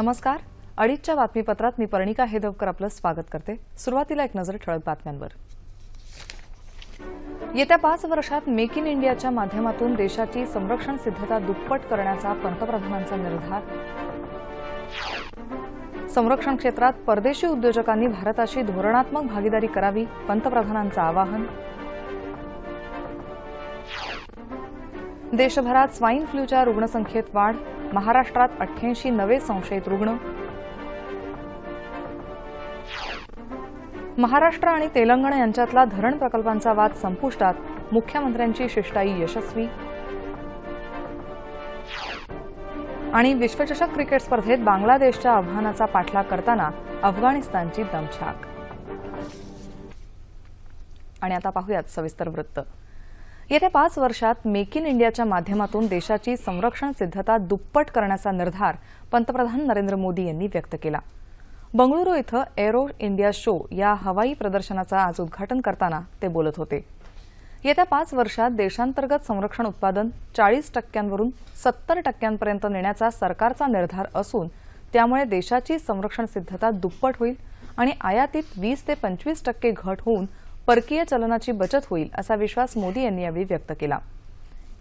नमस्कार. अडीचच्या बातमीपत्रात मी पर्णिका हेदवकर आपलं स्वागत करते. सुरुवातीला एक नजर ठळक बातम्यांवर. येत्या पाच वर्षात मेक इन इंडियाच्या माध्यमातून देशाची संरक्षण सिद्धता दुप्पट करण्याचा पंतप्रधानांचा निर्धार. संरक्षण क्षेत्रात परदेशी उद्योजकांनी भारताशी धोरणात्मक भागीदारी करावी पंतप्रधानांचं आवाहन. देशभरात स्वाईन फ्लूच्या रुग्णसंख्येत वाढ महाराष्ट्रात अठ्ठ्याऐंशी नवे संशयित रुग्ण. महाराष्ट्र आणि तेलंगणा यांच्यातला धरण प्रकल्पांचा वाद संपुष्टात मुख्यमंत्र्यांची शिष्टाई यशस्वी. आणि विश्वचषक क्रिकेट स्पर्धेत बांगलादेशच्या आव्हानाचा पाठलाग करताना अफगाणिस्तानची दमछाक. आणि आता पाहूयात सविस्तर वृत्त. येत्या पाच वर्षात मेक इन इंडियाच्या माध्यमातून देशाची संरक्षण सिद्धता दुप्पट करण्याचा निर्धार पंतप्रधान नरेंद्र मोदी यांनी व्यक्त केला. बंगळुरू इथं एरो इंडिया शो या हवाई प्रदर्शनाचं आज उद्घाटन करताना ते बोलत होते. येत्या पाच वर्षात देशांतर्गत संरक्षण उत्पादन चाळीस टक्क्यांवरून सत्तर टक्क्यांपर्यंत नेण्याचा सरकारचा निर्धार असून त्यामुळे देशाची संरक्षण सिद्धता दुप्पट होईल आणि आयातीत वीस ते पंचवीस टक्के घट होऊन परकीय चलनाची बचत होईल असा विश्वास मोदी यांनी यावेळी व्यक्त केला.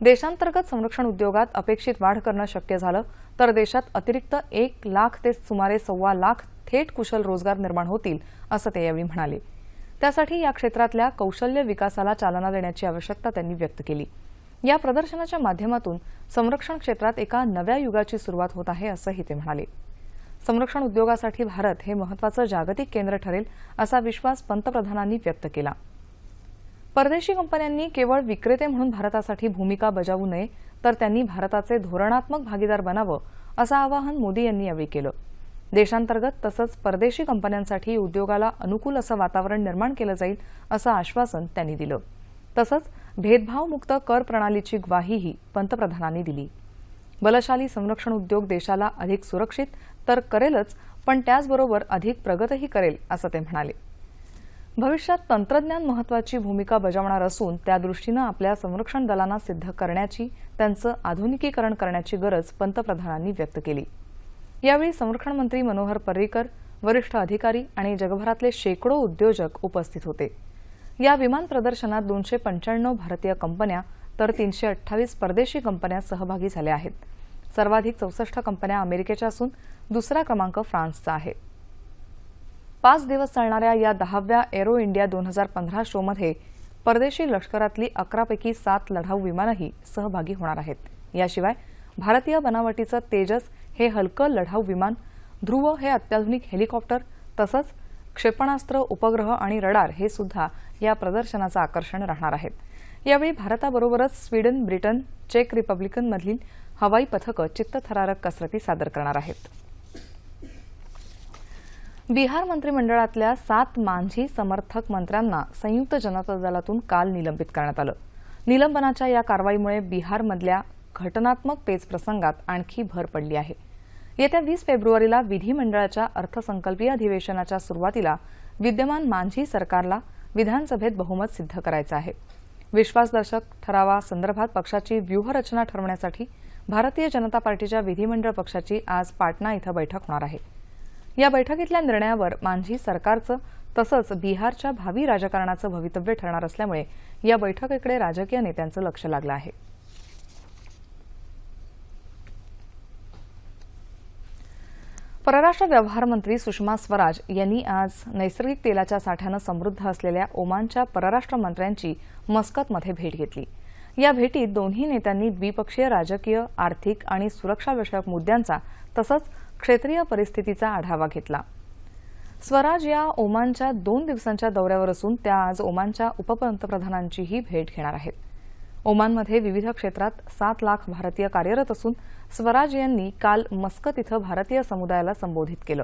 देशांतर्गत संरक्षण उद्योगात अपेक्षित वाढ करणं शक्य झालं तर देशात अतिरिक्त एक लाख ते सुमारे सव्वा लाख थेट कुशल रोजगार निर्माण होतील असं ते यावेळी म्हणाले. त्यासाठी या क्षेत्रातल्या कौशल्य विकासाला चालना देण्याची आवश्यकता त्यांनी व्यक्त केली. या प्रदर्शनाच्या माध्यमातून संरक्षण क्षेत्रात एका नव्या युगाची सुरुवात होत आहे असंही ते म्हणाले. संरक्षण उद्योगासाठी भारत हे महत्वाचं जागतिक केंद्र ठरेल असा विश्वास पंतप्रधानांनी व्यक्त केला. परदेशी कंपन्यांनी केवळ विक्रेते म्हणून भारतासाठी भूमिका बजावू नये तर त्यांनी भारताचे धोरणात्मक भागीदार बनावं असं आवाहन मोदी यांनी यावेळी केलं. देशांतर्गत तसंच परदेशी कंपन्यांसाठी उद्योगाला अनुकूल असं वातावरण निर्माण केलं जाईल असं आश्वासन त्यांनी दिलं. तसंच भेदभावमुक्त कर प्रणालीची ग्वाहीही पंतप्रधानांनी दिली. बलशाली संरक्षण उद्योग देशाला अधिक सुरक्षित तर करेलच पण त्याचबरोबर अधिक प्रगतही करेल असं ते म्हणाले. भविष्यात तंत्रज्ञान महत्वाची भूमिका बजावणार असून त्यादृष्टीनं आपल्या संरक्षण दलांना सिद्ध करण्याची त्यांचं आधुनिकीकरण करण्याची गरज पंतप्रधानांनी व्यक्त केली. यावेळी संरक्षण मंत्री मनोहर पर्रीकर वरिष्ठ अधिकारी आणि जगभरातले शेकडो उद्योजक उपस्थित होते. या विमान प्रदर्शनात दोनशे पंच्याण्णव भारतीय कंपन्या तर तीनशे अठ्ठावीस परदेशी कंपन्या सहभागी झाल्या आहेत. सर्वाधिक चौसष्ट कंपन्या अमेरिकेच्या असून दुसरा क्रमांक फ्रान्सचा आहे. पाच दिवस चालणाऱ्या या दहाव्या एरो इंडिया दोन हजार पंधरा शोमध्ये परदेशी लष्करातली अकरापैकी सात लढाऊ विमानंही सहभागी होणार आहेत. याशिवाय भारतीय बनावटीचं तेजस हे हलकं लढाऊ विमान ध्रुव हे अत्याधुनिक हेलिकॉप्टर तसंच क्षेपणास्त्र उपग्रह आणि रडार हे सुद्धा या प्रदर्शनाचं आकर्षण राहणार आहेत. यावेळी भारताबरोबरच स्वीडन ब्रिटन चेक रिपब्लिकनमधील हवाई पथकं चित्तथरारक कसरती सादर करणार आहेत. बिहार मंत्रिमंडळातल्या सात मांझी समर्थक मंत्र्यांना संयुक्त जनता दलातून काल निलंबित करण्यात आलं. निलंबनाच्या या कारवाईमुळे बिहारमधल्या घटनात्मक पेच प्रसंगात आणखी भर पडली आहे. येत्या वीस फेब्रुवारीला विधिमंडळाच्या अर्थसंकल्पीय अधिवेशनाच्या सुरुवातीला विद्यमान मांझी सरकारला विधानसभेत बहुमत सिद्ध करायचं आहे. विश्वासदर्शक ठरावासंदर्भात पक्षाची व्यूहरचना ठरवण्यासाठी भारतीय जनता पार्टीच्या विधिमंडळ पक्षाची आज पाटणा इथं बैठक होणार आहे. या बैठकीतल्या निर्णयावर मांझी सरकारचं तसंच बिहारच्या भावी राजकारणाचं भवितव्य ठरणार असल्यामुळे या बैठकीकडे राजकीय नेत्यांचं लक्ष लागलं आहे. परराष्ट्र व्यवहार मंत्री सुषमा स्वराज यांनी आज नैसर्गिक तेलाच्या साठ्यानं समृद्ध असलेल्या ओमानच्या परराष्ट्र मंत्र्यांची मस्कतमध्ये भेट घेतली. या भेटीत दोन्ही नेत्यांनी द्विपक्षीय राजकीय आर्थिक आणि सुरक्षाविषयक मुद्द्यांचा तसंच क्षेत्रीय परिस्थितीचा आढावा घेतला. स्वराज या ओमानच्या दोन दिवसांच्या दौऱ्यावर असून त्या आज ओमानच्या उपपंतप्रधानांचीही भेट घेणार आहेत. ओमानमध्ये विविध क्षेत्रात सात लाख भारतीय कार्यरत असून स्वराज यांनी काल मस्कत इथं भारतीय समुदायाला संबोधित केलं.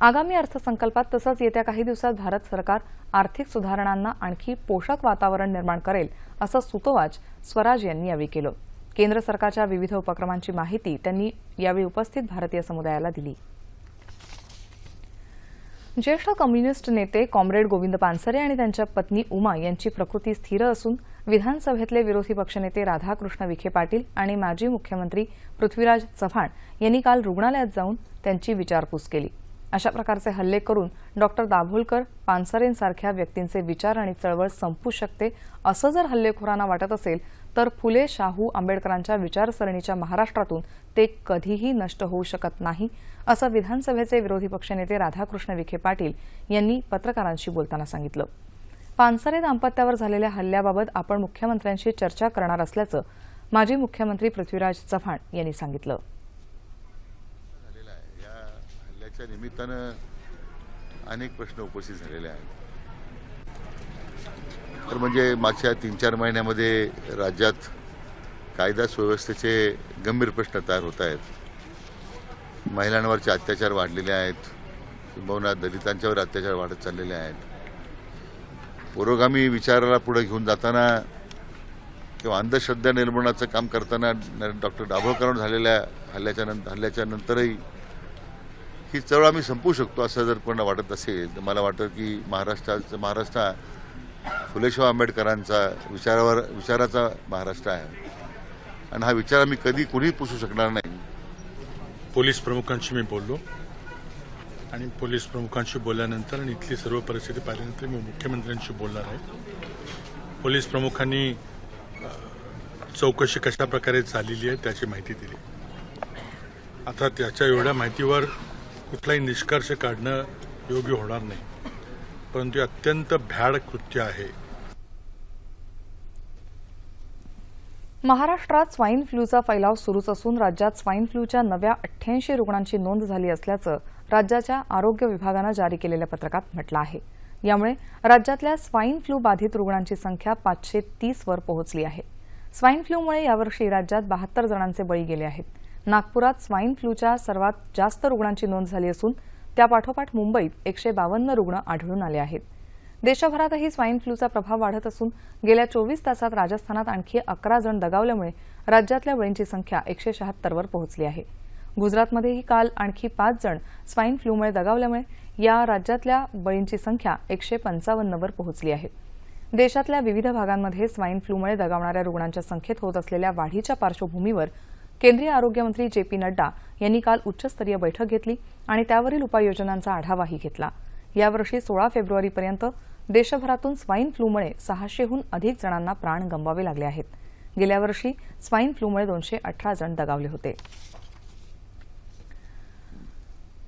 आगामी अर्थसंकल्पात तसंच येत्या काही दिवसात भारत सरकार आर्थिक सुधारणांना आणखी पोषक वातावरण निर्माण करेल असं सुतोवाच स्वराज यांनी यावेळी केलं. केंद्र सरकारच्या विविध उपक्रमांची माहिती त्यांनी यावेळी उपस्थित भारतीय समुदायाला दिली. ज्येष्ठ कम्युनिस्ट नेते कॉम्रेड गोविंद पानसरे आणि त्यांच्या पत्नी उमा यांची प्रकृती स्थिर असून विधानसभेतले विरोधी पक्षनेते राधाकृष्ण विखे पाटील आणि माजी मुख्यमंत्री पृथ्वीराज चव्हाण यांनी काल रुग्णालयात जाऊन त्यांची विचारपूस केली. अशा प्रकारचे हल्ले करून डॉक्टर दाभोलकर पानसरेंसारख्या व्यक्तींचे विचार आणि चळवळ संपू शकते असं जर हल्लेखोरांना वाटत असेल तर फुले शाहू आंबेडकरांच्या विचारसरणीच्या महाराष्ट्रातून ते कधीही नष्ट होऊ शकत नाही असं विधानसभेचे विरोधी पक्षनेते राधाकृष्ण विखे पाटील यांनी पत्रकारांशी बोलताना सांगितलं. पानसरे दाम्पत्यावर झालेल्या हल्ल्याबाबत आपण मुख्यमंत्र्यांशी चर्चा करणार असल्याचं माजी मुख्यमंत्री पृथ्वीराज चव्हाण यांनी सांगितलं. या हल्ल्याच्या निमित्तानं अनेक प्रश्न उपस्थित झालेले आहेत. तर म्हणजे मागच्या तीन चार महिन्यामध्ये राज्यात कायदा सुव्यवस्थेचे गंभीर प्रश्न तयार होत आहेत. महिलांवरचे अत्याचार वाढलेले आहेत. किंबहुना दलितांच्यावर अत्याचार वाढत चाललेले आहेत. पुरोगामी विचाराला पुढे घेऊन जाताना किंवा अंधश्रद्धा निर्मूलनाचं काम करताना डॉक्टर दाभोळकरांवर झालेल्या हल्ल्याच्या नंतर हल्ल्याच्या नंतरही ही चळवळ आम्ही संपवू शकतो असं जर पण वाटत असेल तर मला वाटतं की महाराष्ट्राचं महाराष्ट्र फुलेशाह आंबेडकरांचा विचारावर विचाराचा महाराष्ट्र आहे. आणि हा विचार आम्ही कधी कुणीही पुसू शकणार नाही. पोलीस प्रमुखांशी मी बोललो. आणि पोलीस प्रमुखांशी बोलल्यानंतर आणि इथली सर्व परिस्थिती पाहिल्यानंतर मी मुख्यमंत्र्यांशी बोलणार आहे. पोलीस प्रमुखांनी चौकशी कशा प्रकारे झालेली आहे त्याची माहिती दिली. आता त्याच्या एवढ्या माहितीवर कुठलाही निष्कर्ष काढणं योग्य होणार नाही. परंतु अत्यंत भ्याड कृत्य आहे. महाराष्ट्रात स्वाईन फ्लूचा फैलाव सुरूच असून राज्यात स्वाईन फ्लूच्या नव्या अठ्ठ्याऐंशी रुग्णांची नोंद झाली असल्याचं राज्याच्या आरोग्य विभागानं जारी केलेल्या पत्रकात म्हटलं आहे. यामुळे राज्यातल्या स्वाईन फ्लू बाधित रुग्णांची संख्या पाचशे तीस वर पोहोचली आहे. स्वाईन फ्लूमुळे यावर्षी राज्यात बहात्तर जणांचे बळी गेले आहेत. नागपुरात स्वाईन फ्लूच्या सर्वात जास्त रुग्णांची नोंद झाली असून त्यापाठोपाठ मुंबईत एकशे बावन्न रुग्ण आढळून आले आहेत. देशभरातही स्वाईन फ्लूचा प्रभाव वाढत असून गेल्या चोवीस तासात राजस्थानात आणखी अकरा जण दगावल्यामुळे राज्यातल्या बळींची संख्या एकशे शहात्तरवर पोहोचली आहे. गुजरातमध्येही काल आणखी पाच जण स्वाईन फ्लूमुळे दगावल्यामुळे या राज्यातल्या बळींची संख्या एकशे पंचावन्नवर पोहोचली आहे. देशातल्या विविध भागांमध्ये स्वाईन फ्लूमुळे दगावणाऱ्या रुग्णांच्या संख्येत होत असलेल्या वाढीच्या पार्श्वभूमीवर केंद्रीय आरोग्यमंत्री जे पी नड्डा यांनी काल उच्चस्तरीय बैठक घेतली आणि त्यावरील उपाययोजनांचा आढावाही घेतला. यावर्षी सोळा फेब्रुवारीपर्यंत देशभरातून स्वाईन फ्लूमुळे सहाशेहून अधिक जणांना प्राण गमवावे लागले आहेत. गेल्या वर्षी स्वाईन फ्लूमुळे दोनशे अठरा जण दगावले होते.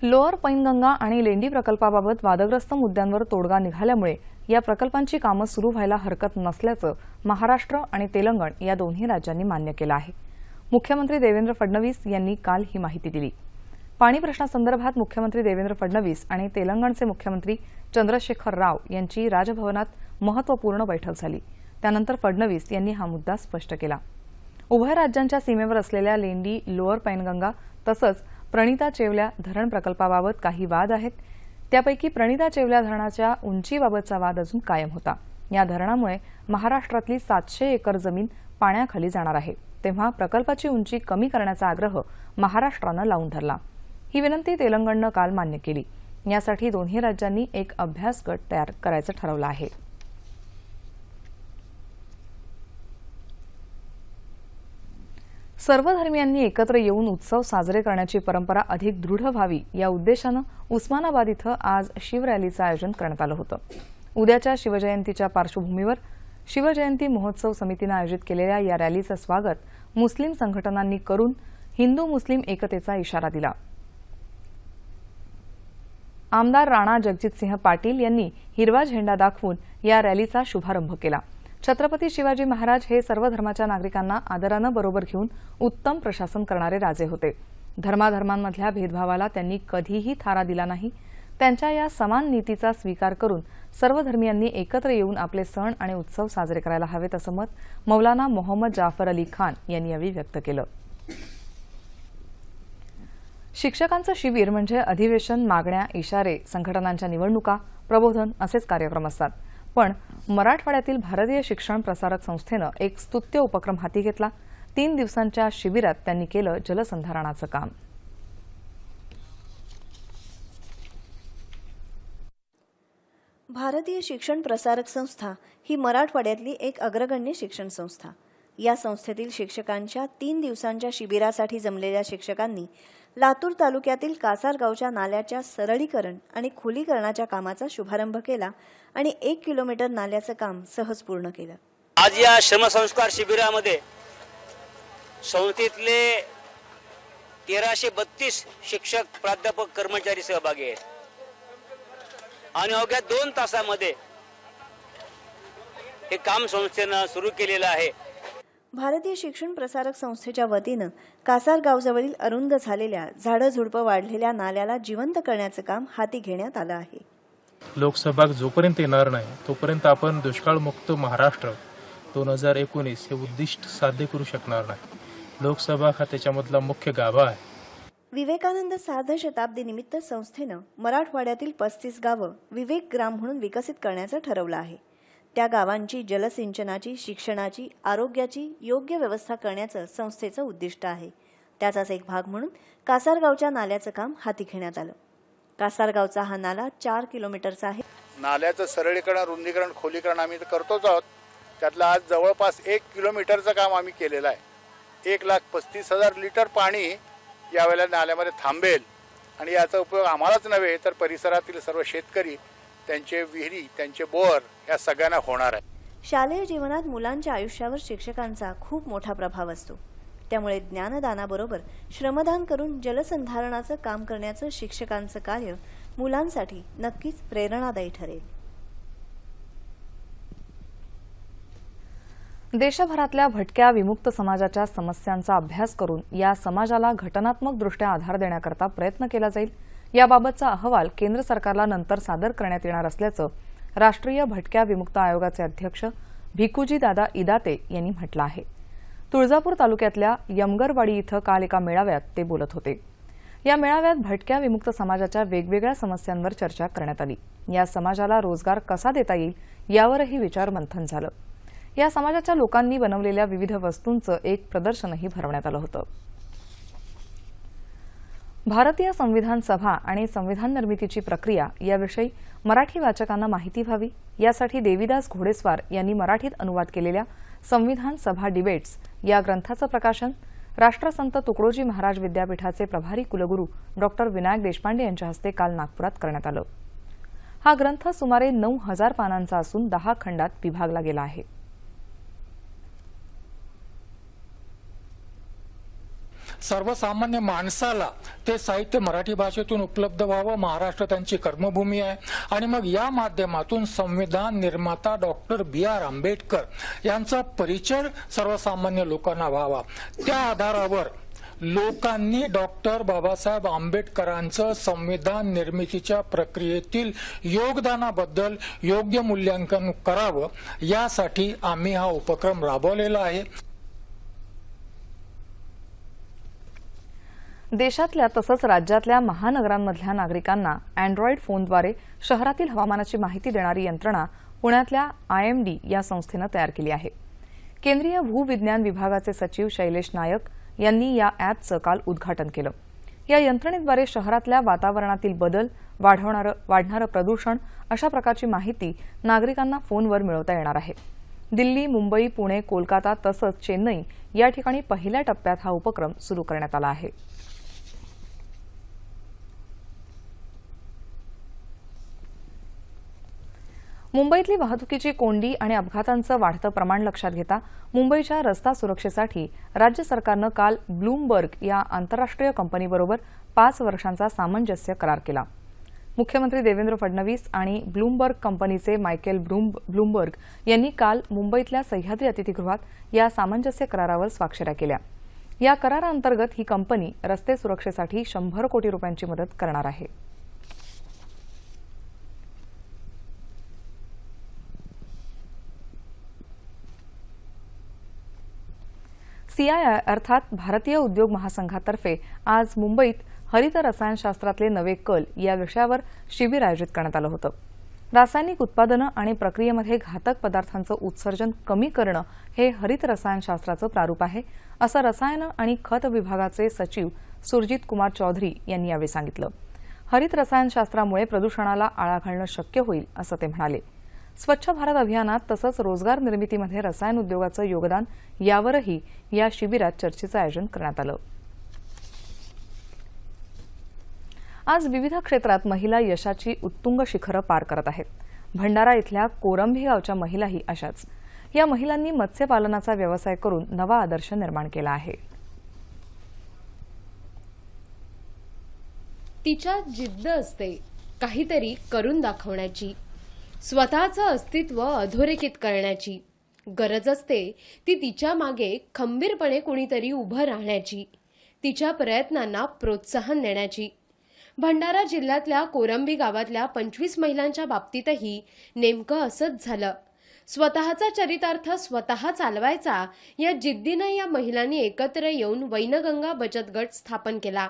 लोअर पैनगंगा आणि लेंडी प्रकल्पाबाबत वादग्रस्त मुद्द्यांवर तोडगा निघाल्यामुळे या प्रकल्पांची कामं सुरू व्हायला हरकत नसल्याचं महाराष्ट्र आणि तेलंगण या दोन्ही राज्यांनी मान्य केलं आहे. मुख्यमंत्री देवेंद्र फडणवीस यांनी काल ही माहिती दिली. पाणी प्रश्नासंदर्भात मुख्यमंत्री देवेंद्र फडणवीस आणि तेलंगणचे मुख्यमंत्री चंद्रशेखर राव यांची राजभवनात महत्त्वपूर्ण बैठक झाली. त्यानंतर फडणवीस यांनी हा मुद्दा स्पष्ट केला. उभय राज्यांच्या सीमेवर असलेल्या लेंडी लोअर पैनगंगा तसंच प्रणिता चेवल्या धरण प्रकल्पाबाबत काही वाद आहेत. त्यापैकी प्रणिता चेवल्या धरणाच्या उंचीबाबतचा वाद अजून कायम होता. या धरणामुळे महाराष्ट्रातली सातशे एकर जमीन पाण्याखाली जाणार आहे. तेव्हा प्रकल्पाची उंची कमी करण्याचा आग्रह महाराष्ट्रानं लावून धरला. ही विनंती तेलंगणनं काल मान्य केली. यासाठी दोन्ही राज्यांनी एक अभ्यास गट तयार करायचं ठरवलं आहे. सर्व धर्मियांनी एकत्र येऊन उत्सव साजरे करण्याची परंपरा अधिक दृढ व्हावी या उद्देशानं उस्मानाबाद इथं आज शिवरॅलीचं आयोजन करण्यात आलं होतं. उद्याच्या शिवजयंतीच्या पार्श्वभूमीवर शिवजयंती महोत्सव समितीनं आयोजित केलेल्या या रॅलीचं स्वागत मुस्लिम संघटनांनी करून हिंदू मुस्लिम एकतेचा इशारा दिला. आमदार राणा जगजितसिंह पाटील यांनी हिरवा झेंडा दाखवून या रॅलीचा शुभारंभ केला. छत्रपती शिवाजी महाराज हे सर्व धर्माच्या नागरिकांना आदरानं बरोबर घेऊन उत्तम प्रशासन करणारे राजे होते. धर्माधर्मांमधल्या भेदभावाला त्यांनी कधीही थारा दिला नाही त्यांच्या या समान नीतीचा स्वीकार करून सर्व धर्मियांनी एकत्र येऊन आपले सण आणि उत्सव साजरे करायला हवेत असं मत मौलाना मोहम्मद जाफर अली खान यांनी यावेळी व्यक्त केलं. शिक्षकांचं शिबिर म्हणजे अधिवेशन मागण्या इशारे संघटनांच्या निवडणुका प्रबोधन असेच कार्यक्रम असतात. पण मराठवाड्यातील भारतीय शिक्षण प्रसारक संस्थेनं एक स्तुत्य उपक्रम हाती घेतला. तीन दिवसांच्या शिबिरात त्यांनी केलं जलसंधारणाचं काम. भारतीय शिक्षण प्रसारक संस्था ही मराठवाड्यातली एक अग्रगण्य शिक्षण संस्था. या संस्थेतील शिक्षकांच्या तीन दिवसांच्या शिबिरासाठी जमलेल्या शिक्षकांनी लातूर तालुक्यातील कासारगावच्या नाल्याच्या सरळीकरण आणि खुलीकरणाच्या कामाचा शुभारंभ केला आणि एक किलोमीटर नाल्याचं काम सहज पूर्ण केलं. आज या श्रमसंस्कार शिबिरामध्ये संस्थेतले तेराशे बत्तीस शिक्षक प्राध्यापक कर्मचारी सहभागी आहेत. आणि अवघ्या दोन तासामध्ये हे काम संस्थेनं सुरू केलेलं आहे. भारतीय शिक्षण प्रसारक संस्थेच्या वतीनं कासारगावजवळील अरुंद झालेल्या झाडं झुडपं वाढलेल्या नाल्याला जिवंत करण्याचं काम हाती घेण्यात आलं आहे. लोकसभा जोपर्यंत येणार नाही तोपर्यंत आपण दुष्काळमुक्त महाराष्ट्र दोन हजार एकोणीस हे उद्दिष्ट साध्य करू शकणार नाही. लोकसभा हा त्याच्यामधला मुख्य गाभा आहे. विवेकानंद सार्ध शताब्दीनिमित्त संस्थेनं मराठवाड्यातील पस्तीस गावं विवेक ग्राम म्हणून विकसित करण्याचं ठरवलं आहे. त्या गावांची जलसिंचनाची शिक्षणाची आरोग्याची योग्य व्यवस्था करण्याचं संस्थेचं उद्दिष्ट आहे. त्याचाच एक भाग म्हणून कासारगावच्या नाल्याचं काम हाती घेण्यात आलं. कासारगावचा हा नाला चार किलोमीटरचा आहे. नाल्याचं सरळीकरण रुंदीकरण खोलीकरण आम्ही तर करतोच आहोत. त्यातलं आज जवळपास एक किलोमीटरचं काम आम्ही केलेलं आहे. एक लाख पस्तीस हजार लिटर पाणी यावेळेला नाल्यामध्ये थांबेल. आणि याचा उपयोग आम्हालाच नव्हे तर परिसरातील सर्व शेतकरी त्यांचे विहिरी त्यांचे बोर या सगळ्यांना होणार आहे. शालेय जीवनात मुलांच्या आयुष्यावर शिक्षकांचा खूप मोठा प्रभाव असतो. त्यामुळे ज्ञानदानाबरोबर श्रमदान करून जलसंधारणाचं काम करण्याचं शिक्षकांचं कार्य मुलांसाठी नक्कीच प्रेरणादायी ठरेल. देशभरातल्या भटक्या विमुक्त समाजाच्या समस्यांचा अभ्यास करून या समाजाला घटनात्मकदृष्ट्या आधार देण्याकरता प्रयत्न केला जाईल याबाबतचा अहवाल केंद्र सरकारला नंतर सादर करण्यात येणार असल्याचं राष्ट्रीय भटक्या विमुक्त आयोगाचे अध्यक्ष भिकुजी दादा इदाते यांनी म्हटलं आहे. तुळजापूर तालुक्यातल्या यमगरवाडी इथं काल एका मेळाव्यात ते बोलत होते. या मेळाव्यात भटक्या विमुक्त समाजाच्या वेगवेगळ्या समस्यांवर चर्चा करण्यात आली. या समाजाला रोजगार कसा देता येईल यावरही विचारमंथन झालं. या समाजाच्या लोकांनी बनवलेल्या विविध वस्तूंचं एक प्रदर्शनही भरवण्यात आलं होतं. भारतीय संविधान सभा आणि संविधान निर्मितीची प्रक्रिया याविषयी मराठी वाचकांना माहिती व्हावी यासाठी देविदास घोडेस्वार यांनी मराठीत अनुवाद केलेल्या संविधान सभा डिबेट्स या ग्रंथाचं प्रकाशन राष्ट्रसंत तुकडोजी महाराज विद्यापीठाचे प्रभारी कुलगुरू डॉक्टर विनायक देशपांडे यांच्या हस्ते काल नागपुरात करण्यात आलं. हा ग्रंथ सुमारे नऊ हजार पानांचा असून दहा खंडात विभागला गेला आहे. सर्वसामान्य माणसाला ते साहित्य मराठी भाषेतून उपलब्ध व्हावं महाराष्ट्र त्यांची कर्मभूमी आहे. आणि मग या माध्यमातून संविधान निर्माता डॉक्टर बी आर आंबेडकर यांचा परिचय सर्वसामान्य लोकांना व्हावा. त्या आधारावर लोकांनी डॉक्टर बाबासाहेब आंबेडकरांचं संविधान निर्मितीच्या प्रक्रियेतील योगदानाबद्दल योग्य मूल्यांकन करावं यासाठी आम्ही हा उपक्रम राबवलेला आहे. देशातल्या तसंच राज्यातल्या महानगरांमधल्या नागरिकांना अँड्रॉइड फोनद्वारे शहरातील हवामानाची माहिती देणारी यंत्रणा पुण्यातल्या आयएमडी या संस्थेनं तयार केली आहे. केंद्रीय भूविज्ञान विभागाचे सचिव शैलेश नायक यांनी या अॅपचं काल उद्घाटन केलं. या यंत्रणेद्वारे शहरातल्या वातावरणातील बदल वाढवणारं वाढणारं प्रदूषण अशा प्रकारची माहिती नागरिकांना फोनवर मिळवता येणार आहे. दिल्ली मुंबई पुणे कोलकाता तसंच चेन्नई या ठिकाणी पहिल्या टप्प्यात हा उपक्रम सुरू करण्यात आला आहे. मुंबईतली वाहतुकीची कोंडी आणि अपघातांचं वाढतं प्रमाण लक्षात घेता मुंबईच्या रस्ता सुरक्षेसाठी राज्य सरकारनं काल ब्लूमबर्ग या आंतरराष्ट्रीय कंपनीबरोबर पाच वर्षांचा सामंजस्य करार केला. मुख्यमंत्री देवेंद्र फडणवीस आणि ब्लूमबर्ग कंपनीचे मायकेल ब्लूम ब्लूमबर्ग यांनी काल मुंबईतल्या सह्याद्री अतिथीगृहात या सामंजस्य करारावर स्वाक्षऱ्या केल्या. या कराराअंतर्गत ही कंपनी रस्ते सुरक्षेसाठी शंभर कोटी रुपयांची मदत करणार आहे. सीआयआय अर्थात भारतीय उद्योग महासंघातर्फे आज मुंबईत हरित रसायनशास्त्रातले नवे कल या विषयावर शिबिर आयोजित करण्यात आलं होतं. रासायनिक उत्पादनं आणि प्रक्रियेमध्ये घातक पदार्थांचं उत्सर्जन कमी करणं हे हरित रसायनशास्त्राचं प्रारूप आहे असं रसायनं आणि खत विभागाचे सचिव सुरजित कुमार चौधरी यांनी यावेळी सांगितलं. हरित रसायनशास्त्रामुळे प्रदूषणाला आळा घालणं शक्य होईल असं ते म्हणाले. स्वच्छ भारत अभियानात तसंच रोजगार निर्मितीमध्ये रसायन उद्योगाचं योगदान यावरही या शिबिरात चर्चेचं आयोजन करण्यात आलं. आज विविध क्षेत्रात महिला यशाची उत्तुंग शिखरं पार करत आहेत. भंडारा इथल्या कोरंभी गावच्या महिलाही अशाच. या महिलांनी मत्स्यपालनाचा व्यवसाय करून नवा आदर्श निर्माण केला आहे. तिच्या जिद्द असते. काहीतरी करून दाखवण्याची. स्वतःचं अस्तित्व अधोरेखित करण्याची गरज असते ती तिच्यामागे खंबीरपणे कुणीतरी उभं राहण्याची तिच्या प्रयत्नांना प्रोत्साहन देण्याची. भंडारा जिल्ह्यातल्या कोरंबी गावातल्या पंचवीस महिलांच्या बाबतीतही नेमकं असंच झालं. स्वतःचा चरितार्थ स्वतः चालवायचा या जिद्दीनं या महिलांनी एकत्र येऊन वैनगंगा बचत गट स्थापन केला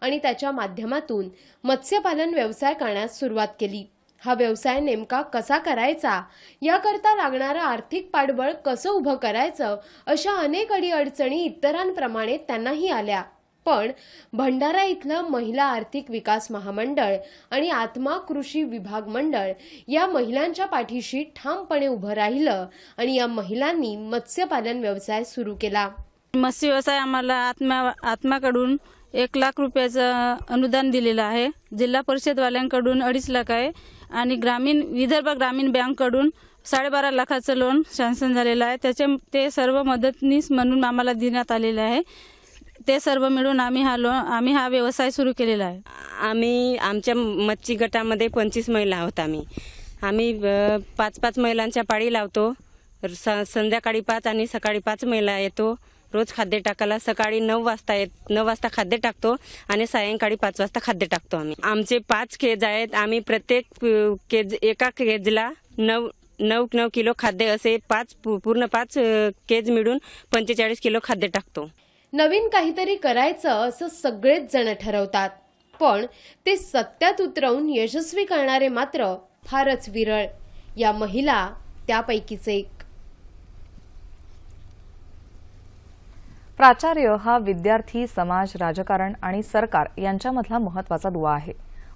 आणि त्याच्या माध्यमातून मत्स्यपालन व्यवसाय करण्यास सुरुवात केली. हा व्यवसाय नेमका कसा करायचा? याकरता लागणारं आर्थिक पाठबळ कसं उभं करायचं? अशा अनेक अडीअडचणी इतरांप्रमाणे त्यांनाही आल्या. पण भंडारा इथलं महिला आर्थिक विकास महामंडळ आणि आत्मा कृषी विभाग मंडळ या महिलांच्या पाठीशी ठामपणे उभं राहिलं आणि या महिलांनी मत्स्यपालन व्यवसाय सुरू केला. मत्स्य व्यवसाय आम्हाला आत्मा आत्माकडून एक लाख रुपयाचं अनुदान दिलेलं आहे. जिल्हा परिषदवाल्यांकडून अडीच लाख आहे. आणि ग्रामीण विदर्भ ग्रामीण बँककडून साडेबारा लाखाचं लोन सँक्शन झालेलं आहे. त्याचे ते सर्व मदतनीस म्हणून आम्हाला देण्यात आलेले आहे. ते सर्व मिळून आम्ही हा लोन आम्ही हा व्यवसाय सुरू केलेला आहे. आम्ही आमच्या मच्छी गटामध्ये पंचवीस महिला आहोत आम्ही. आम्ही पाच पाच महिलांच्या पाळी लावतो. स- संध्याकाळी पाच आणि सकाळी पाच महिला येतो. रोज खाद्य टाकायला सकाळी नऊ वाजता येत नऊ वाजता खाद्य टाकतो आणि सायंकाळी पाच वाजता खाद्य टाकतो आम्ही. आमचे पाच केज आहेत. आम्ही प्रत्येक केज एका केजला नऊ नऊ नऊ किलो खाद्य असे पाच पूर्ण पाच केज मिळून पंचेचाळीस किलो खाद्य टाकतो. नवीन काहीतरी करायचं असं सगळेच जण ठरवतात. पण ते सत्यात उतरवून यशस्वी करणारे मात्र फारच विरळ. या महिला त्यापैकीच एक. प्राचार्य हा विद्यार्थी समाज राजकारण आणि सरकार यांच्यामधला महत्त्वाचा दुवा आहे.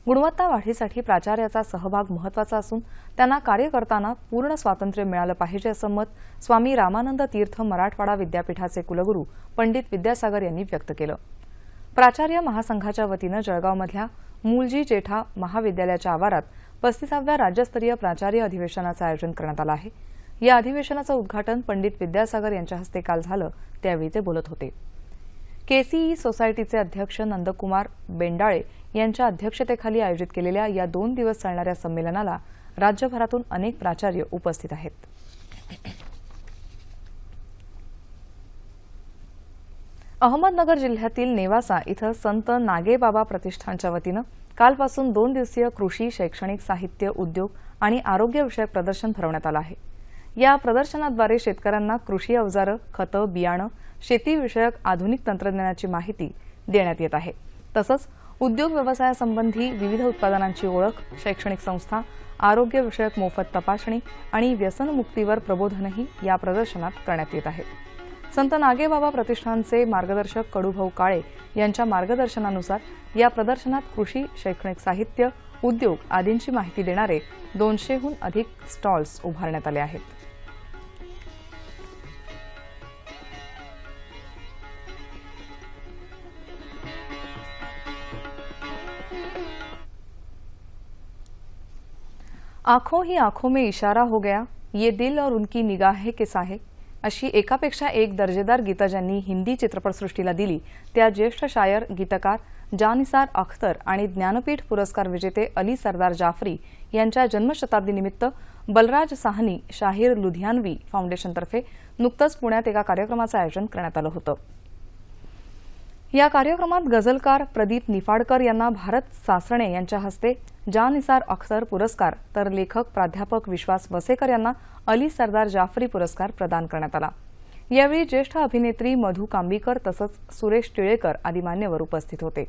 गुणवत्ता वाढीसाठी प्राचार्याचा सहभाग महत्त्वाचा असून त्यांना कार्य करताना पूर्ण स्वातंत्र्य मिळालं पाहिजे असं मत स्वामी रामानंद तीर्थ मराठवाडा विद्यापीठाचे कुलगुरू पंडित विद्यासागर यांनी व्यक्त केलं. प्राचार्य महासंघाच्या वतीनं जळगावमधल्या मूलजी जेठा महाविद्यालयाच्या आवारात पस्तीसाव्या राज्यस्तरीय प्राचार्य अधिवेशनाचं आयोजन करण्यात आलं आहे. या अधिवेशनाचं उद्घाटन पंडित विद्यासागर यांच्या हस्ते काल झालं त्यावेळी ते बोलत होते. केसीई सोसायटीचे अध्यक्ष नंदकुमार बेंडाळे यांच्या अध्यक्षतेखाली आयोजित केलेल्या या दोन दिवस चालणाऱ्या संमेलनाला राज्यभरातून अनेक प्राचार्य उपस्थित आहेत. अहमदनगर जिल्ह्यातील नेवासा इथं संत नागेबाबा प्रतिष्ठानच्या वतीनं कालपासून दोन दिवसीय कृषी शैक्षणिक साहित्य उद्योग आणि आरोग्यविषयक प्रदर्शन भरवण्यात आलं आहे. या प्रदर्शनाद्वारे शेतकऱ्यांना कृषी अवजारं खतं बियाणं शेतीविषयक आधुनिक तंत्रज्ञानाची माहिती देण्यात येत आहे. तसंच उद्योग व्यवसायासंबंधी विविध उत्पादनांची ओळख शैक्षणिक संस्था आरोग्यविषयक मोफत तपासणी आणि व्यसनमुक्तीवर प्रबोधनही या प्रदर्शनात करण्यात येत आहे. संत नागेबाबा प्रतिष्ठानचे मार्गदर्शक कडूभाऊ काळे यांच्या मार्गदर्शनानुसार या प्रदर्शनात कृषी शैक्षणिक साहित्य उद्योग आदींची माहिती देणारे दोनशेहून अधिक स्टॉल्स उभारण्यात आले आहेत. आंखों ही आंखों में इशारा हो गया ये दिल और उनकी निगाहे के है अशी एकापेक्षा एक दर्जेदार गीतं ज्यांनी हिंदी चित्रपटसृष्टीला दिली त्या ज्येष्ठ शायर गीतकार जानिसार अख्तर आणि ज्ञानपीठ पुरस्कार विजेते अली सरदार जाफरी यांच्या जन्मशताब्दीनिमित्त बलराज साहनी शाहीर लुधियानवी फाउंडेशनतर्फे नुकतंच पुण्यात एका कार्यक्रमाचं आयोजन करण्यात आलं होतं. या कार्यक्रमात गझलकार प्रदीप निफाडकर यांना भारत सासणे यांच्या हस्ते जानिसार अख्तर पुरस्कार तर लेखक प्राध्यापक विश्वास वसेकर यांना अली सरदार जाफरी पुरस्कार प्रदान करण्यात आला. यावेळी ज्येष्ठ अभिनेत्री मधू कांबीकर तसंच सुरेश टिळेकर आदी मान्यवर उपस्थित होते.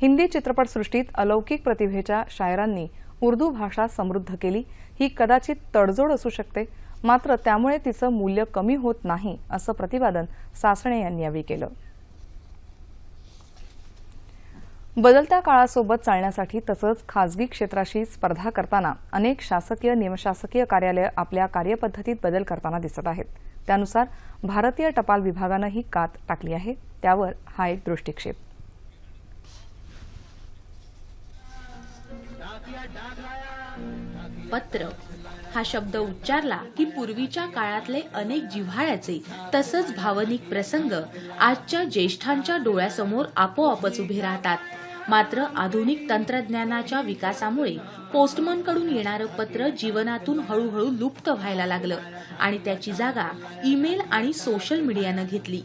हिंदी चित्रपटसृष्टीत अलौकिक प्रतिभेच्या शायरांनी उर्दू भाषा समृद्ध केली. ही कदाचित तडजोड असू शकते मात्र त्यामुळे तिचं मूल्य कमी होत नाही असं प्रतिपादन सासणे यांनी यावेळी केलं. बदलत्या काळासोबत चालण्यासाठी तसंच खासगी क्षेत्राशी स्पर्धा करताना अनेक शासकीय निमशासकीय कार्यालय आपल्या कार्यपद्धतीत बदल करताना दिसत आहेत. त्यानुसार भारतीय टपाल विभागानं ही कात टाकली आहे. त्यावर हा एक दृष्टिक्षेप. पत्र. हा शब्द उच्चारला की पूर्वीच्या काळातले अनेक जिव्हाळ्याचे तसंच भावनिक प्रसंग आजच्या ज्येष्ठांच्या डोळ्यासमोर आपोआपच उभे राहतात. मात्र आधुनिक तंत्रज्ञानाच्या विकासामुळे पोस्टमनकडून येणारं पत्र जीवनातून हळूहळू लुप्त व्हायला लागलं आणि त्याची जागा ईमेल आणि सोशल मीडियानं घेतली.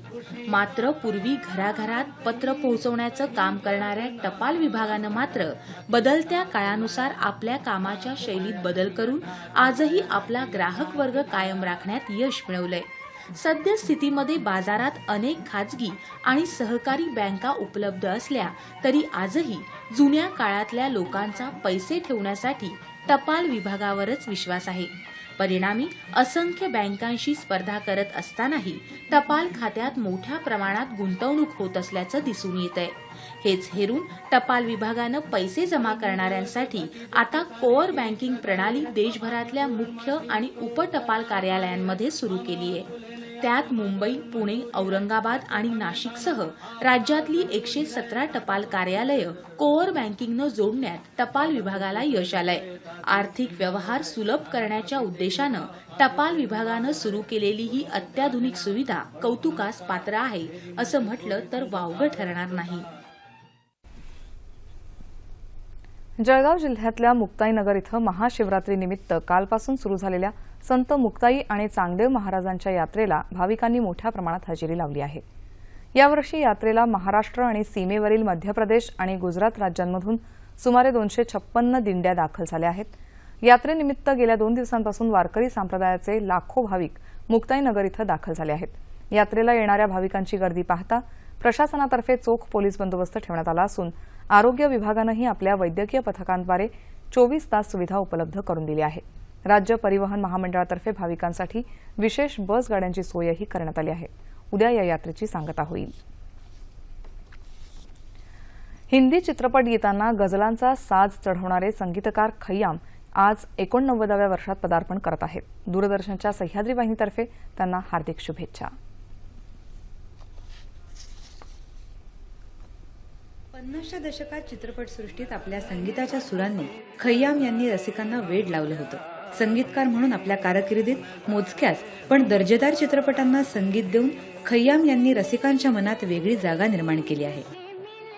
मात्र पूर्वी घराघरात पत्र पोहोचवण्याचं काम करणाऱ्या टपाल विभागानं मात्र बदलत्या काळानुसार आपल्या कामाच्या शैलीत बदल करून आजही आपला ग्राहक वर्ग कायम राखण्यात यश मिळवलंय. सद्यस्थितीमध्ये बाजारात अनेक खाजगी आणि सहकारी बँका उपलब्ध असल्या तरी आजही जुन्या काळातल्या लोकांचा पैसे ठेवण्यासाठी टपाल विभागावरच विश्वास आहे. परिणामी असंख्य बँकांशी स्पर्धा करत असतानाही टपाल खात्यात मोठ्या प्रमाणात गुंतवणूक होत असल्याचं दिसून येत आहे हेच हेरून टपाल विभागानं पैसे जमा करणाऱ्यांसाठी आता कोअर बँकिंग प्रणाली देशभरातल्या मुख्य आणि उपटपाल कार्यालयांमध्ये सुरू केली आहे त्यात मुंबई पुणे औरंगाबाद आणि नाशिकसह राज्यातली एकशे सतरा टपाल कार्यालयं कोअर बँकिंगनं जोडण्यात टपाल विभागाला यश आलंय. आर्थिक व्यवहार सुलभ करण्याच्या उद्देशानं टपाल विभागानं सुरू केलेली ही अत्याधुनिक सुविधा कौतुकास पात्र आहे असं म्हटलं तर वावगं ठरणार नाही. जळगाव जिल्ह्यातल्या मुक्ताईनगर इथं महाशिवरात्रीनिमित्त कालपासून सुरू झालेल्या संत मुक्ताई आणि चांगदेव महाराजांच्या यात्रेला भाविकांनी मोठ्या प्रमाणात हजेरी लावली आहे. यावर्षी यात्रेला महाराष्ट्र आणि सीमेवरील मध्य प्रदेश आणि गुजरात राज्यांमधून सुमारे दोनशे छप्पन्न दिंड्या दाखल झाल्या आहेत. यात्रेनिमित्त गेल्या दोन दिवसांपासून वारकरी संप्रदायाचे लाखो भाविक मुक्ताईनगर इथं दाखल झाले आहेत. यात्रेला येणाऱ्या भाविकांची गर्दी पाहता प्रशासनातर्फे चोख पोलीस बंदोबस्त ठेवण्यात आला असून आरोग्य विभागानंही आपल्या वैद्यकीय पथकांद्वारे चोवीस तास सुविधा उपलब्ध करून दिली आहे. राज्य परिवहन महामंडळातर्फे भाविकांसाठी विशेष बस गाड्यांची सोयही करण्यात आली आहे. उद्या या यात्रेची सांगता होईल. हिंदी चित्रपट गीतांना गझलांचा साज चढवणारे संगीतकार खय्याम आज एकोणनव्वदाव्या वर्षात पदार्पण करत आहेत. दूरदर्शनच्या सह्याद्री वाहिनीतर्फे त्यांना हार्दिक शुभेच्छा. पन्नासच्या दशकात चित्रपटसृष्टीत आपल्या संगीताच्या सुरांनी खय्याम यांनी रसिकांना वेड लावलं होतं. संगीतकार म्हणून आपल्या कारकिर्दीत मोजक्याच पण दर्जेदार चित्रपटांना संगीत देऊन खय्याम यांनी रसिकांच्या मनात वेगळी जागा निर्माण केली आहे.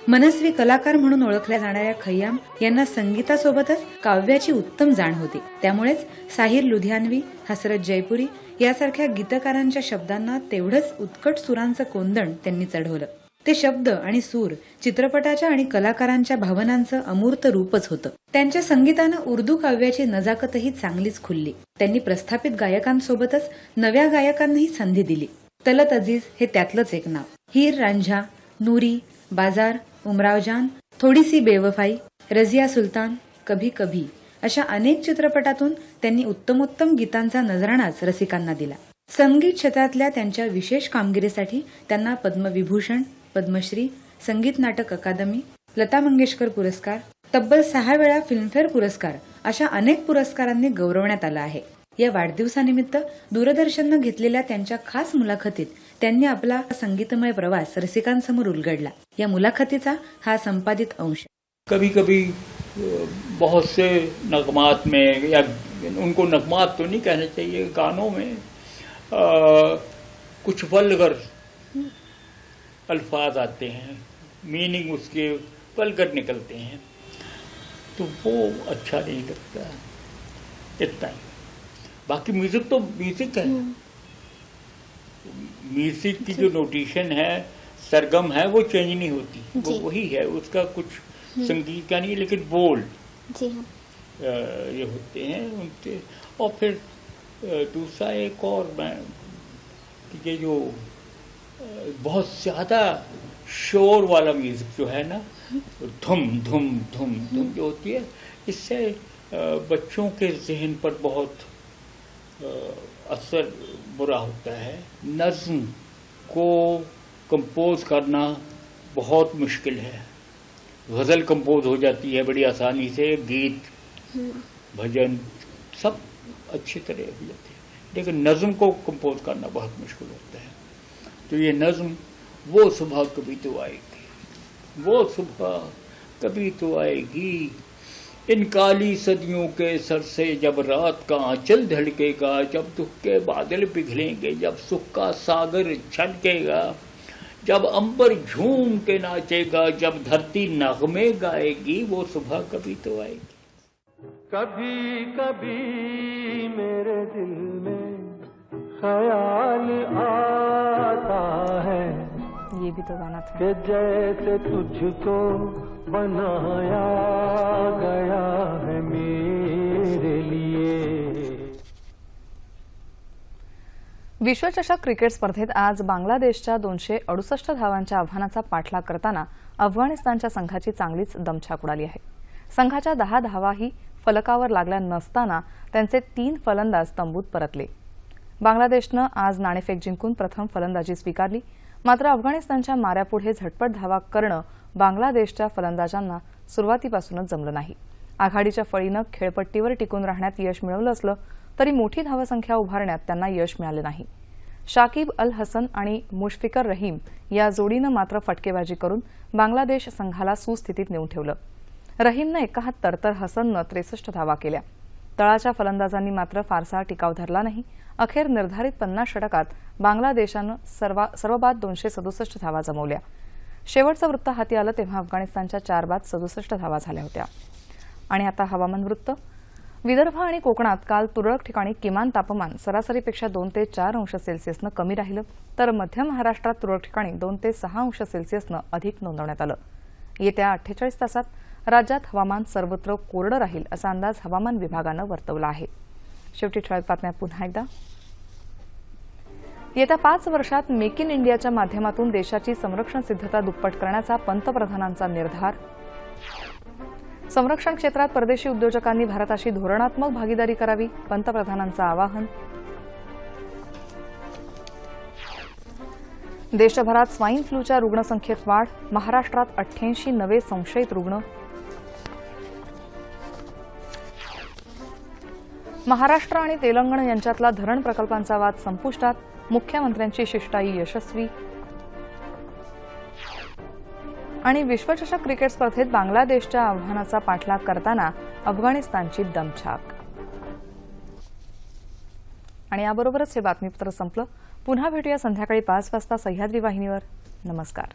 मनस्वी कलाकार म्हणून ओळखल्या जाणाऱ्या खय्याम यांना संगीतासोबतच काव्याची उत्तम जाण होती. त्यामुळेच साहिर लुधियानवी हसरत जयपुरी यासारख्या गीतकारांच्या शब्दांना तेवढंच उत्कट सुरांचं कोंदण त्यांनी चढवलं. ते शब्द आणि सूर चित्रपटाच्या आणि कलाकारांच्या भावनांचं अमूर्त रूपच होतं. त्यांच्या संगीतानं उर्दू काव्याची नजाकतही चांगलीच खुलली. त्यांनी प्रस्थापित गायकांसोबतच नव्या गायकांनाही संधी दिली. तलत अजीज हे त्यातलंच एक नाव. हीर रांझा नूरी बाजार उमरावजान थोडीसी बेवफाई रझिया सुलतान कभी कभी अशा अनेक चित्रपटातून त्यांनी उत्तमोत्तम गीतांचा नजराणाच रसिकांना दिला. संगीत क्षेत्रातल्या त्यांच्या विशेष कामगिरीसाठी त्यांना पद्मविभूषण पद्मश्री संगीत नाटक अकादमी लता मंगेशकर पुरस्कार तब्बल सहा वेळा फिल्मफेअर पुरस्कार अशा अनेक पुरस्कारांनी गौरवण्यात आलं आहे. या वाढदिवसानिमित्त दूरदर्शननं घेतलेल्या त्यांच्या खास मुलाखतीत त्यांनी आपला संगीतमय प्रवास रसिकांसमोर उलगडला. या मुलाखतीचा हा संपादित अंश. कभी कभी बहुत से नगमात में या उनको नगमात तो नहीं कहना चाहिए गानों में आ, कुछ वल्गर अल्फाज आते हैं मीनिंग उसके वल्गर निकलते हैं तो वो अच्छा नहीं लगता इतना ही। बाकी म्यूज़िक तो म्यूज़िक है। म्यूज़िक की जो नोटेशन है सरगम है वो चेंज नहीं होती। वो वही है उसका कुछ संगीत का नहीं लेकिन बोल जी हाँ। ये होते हैं उनके। और फिर दूसरा एक और मैं कि ये जो बहुत ज़्यादा शोर वाला म्यूज़िक जो है ना, धुम धुम धुम धुम जो होती है, इससे बच्चों के जहन पर बहुत असर बुरा होता है। नज्म को कंपोज करना बहुत मुश्किल है। गज़ल कंपोज हो जाती है बड़ी आसानी से, गीत, भजन, सब अच्छी तरह हो जाते हैं। लेकिन नज़म को कंपोज करना बहुत मुश्किल होता है। तो ये नज्म वो सुबह कभी तो आएगी। वो सुबह कभी तो आएगी। इन काली सदियों के सर से जब रात का आंचल धड़केगा, जब दुख के बादल पिघलेंगे, जब सुख का सागर छलकेगा जब अंबर झूम के नाचेगा, जब धरती नगमे गाएगी, वो सुबह कभी तो आएगी। कभी कभी मेरे दिल में ख्याल आता है ये भी तो गाना था। कि जैसे तुझको बनाया गया है मेरे लिए। विश्वचषक क्रिकेट स्पर्धेत आज बांगलादेशच्या दोनशे अडुसष्ट धावांच्या आव्हानाचा पाठलाग करताना अफगाणिस्तानच्या संघाची चांगलीच दमछाक उडाली आहे. संघाच्या दहा धावाही फलकावर लागल्या नसताना त्यांचे तीन फलंदाज तंबूत परतले. बांगलादेशनं आज नाणेफेक जिंकून प्रथम फलंदाजी स्वीकारली. मात्र अफगाणिस्तानच्या माऱ्यापुढे झटपट धावा करणं बांगलादेशच्या फलंदाजांना सुरुवातीपासूनच जमलं नाही. आघाडीच्या फळीनं खेळपट्टीवर टिकून राहण्यात यश मिळवलं असलं तरी मोठी धावसंख्या उभारण्यात त्यांना यश मिळालं नाही. शाकिब अल हसन आणि मुशफिकर रहीम या जोडीनं मात्र फटकेबाजी करून बांगलादेश संघाला सुस्थितीत नेऊन ठेवलं. रहीमनं एकाहत्तर तर हसननं त्रेसष्ट धावा केल्या. तळाच्या फलंदाजांनी मात्र फारसा टिकाव धरला नाही. अखेर निर्धारित पन्नास षटकात बांगलादेशानं सर्वा सर्वबाद दोनशे सदुसष्ट धावा जमवल्या. शेवटचं वृत्त हाती आलं तेव्हा अफगाणिस्तानच्या चार बाद सदुसष्ट धावा झाल्या होत्या. आणि आता हवामान वृत्त. विदर्भ आणि कोकणात काल तुरळक ठिकाणी किमान तापमान सरासरीपेक्षा दोन ते चार अंश सेल्सिअसनं कमी राहिलं तर मध्य महाराष्ट्रात तुरळक ठिकाणी दोन ते सहा अंश सेल्सिअसनं अधिक नोंदवण्यात आलं. येत्या अठ्ठेचाळीस तासात राज्यात हवामान सर्वत्र कोरडं राहील असा अंदाज हवामान विभागानं वर्तवला आहे. शेवटी ठळक बातम्या पुन्हा एकदा. येत्या पाच वर्षात मेक इन इंडियाच्या माध्यमातून देशाची संरक्षण सिद्धता दुप्पट करण्याचा पंतप्रधानांचा निर्धार. संरक्षण क्षेत्रात परदेशी उद्योजकांनी भारताशी धोरणात्मक भागीदारी करावी पंतप्रधानांचं आवाहन. देशभरात स्वाईन फ्लूच्या रुग्णसंख्येत वाढ महाराष्ट्रात अठ्ठ्याऐंशी नवे संशयित रुग्ण. महाराष्ट्र आणि तेलंगण यांच्यातला धरण प्रकल्पांचा वाद संपुष्टात. मुख्यमंत्र्यांची शिष्टाई यशस्वी. आणि विश्वचषक क्रिकेट स्पर्धेत बांगलादेशच्या आव्हानाचा पाठलाग करताना अफगाणिस्तानची दमछाक. आणि याबरोबरच हे बातमीपत्र संपलं. पुन्हा भेटूया संध्याकाळी पाच वाजता सह्याद्री वाहिनीवर. नमस्कार.